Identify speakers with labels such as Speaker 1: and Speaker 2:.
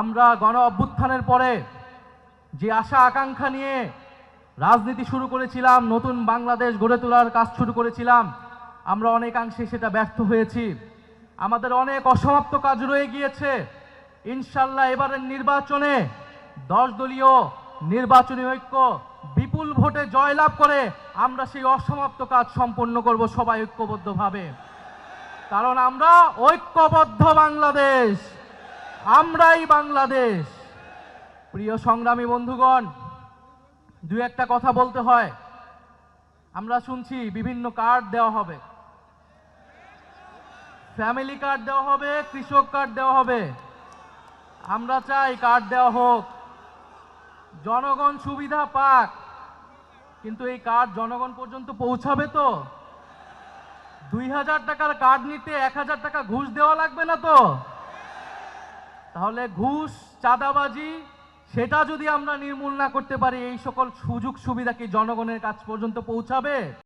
Speaker 1: আমরা গণ অভ্যুত্থানের পরে যে আশা আকাঙ্ক্ষা নিয়ে রাজনীতি শুরু করেছিলাম, নতুন বাংলাদেশ গড়ে তোলার কাজ শুরু করেছিলাম, আমরা অনেকাংশে সেটা ব্যর্থ হয়েছি। আমাদের অনেক অসমাপ্ত কাজ রয়ে গিয়েছে। ইনশাল্লাহ এবারের নির্বাচনে দশ দলীয় নির্বাচনী ঐক্য বিপুল ভোটে জয়লাভ করে আমরা সেই অসমাপ্ত কাজ সম্পন্ন করব সবাই ঐক্যবদ্ধভাবে। কারণ আমরা ঐক্যবদ্ধ বাংলাদেশ। আমরাই বাংলাদেশ। প্রিয় সংগ্রামী বন্ধুগণ, দু একটা কথা বলতে হয়। আমরা শুনছি বিভিন্ন কার্ড দেওয়া হবে। ফ্যামিলি কার্ড দেওয়া হবে, কৃষক কার্ড দেওয়া হবে। আমরা চাই কার্ড দেওয়া হোক। জনগণ সুবিধা পাক, কিন্তু এই কার্ড জনগণ পর্যন্ত পৌঁছাবে তো? দুই হাজার টাকার কার্ড নিতে এক হাজার টাকা ঘুষ দেওয়া লাগবে না তো? তাহলে ঘুষ, চাঁদাবাজি, সেটা যদি আমরা নির্মূল না করতে পারি, এই সকল সুযোগ সুবিধা কি জনগণের কাছ পর্যন্ত পৌঁছাবে?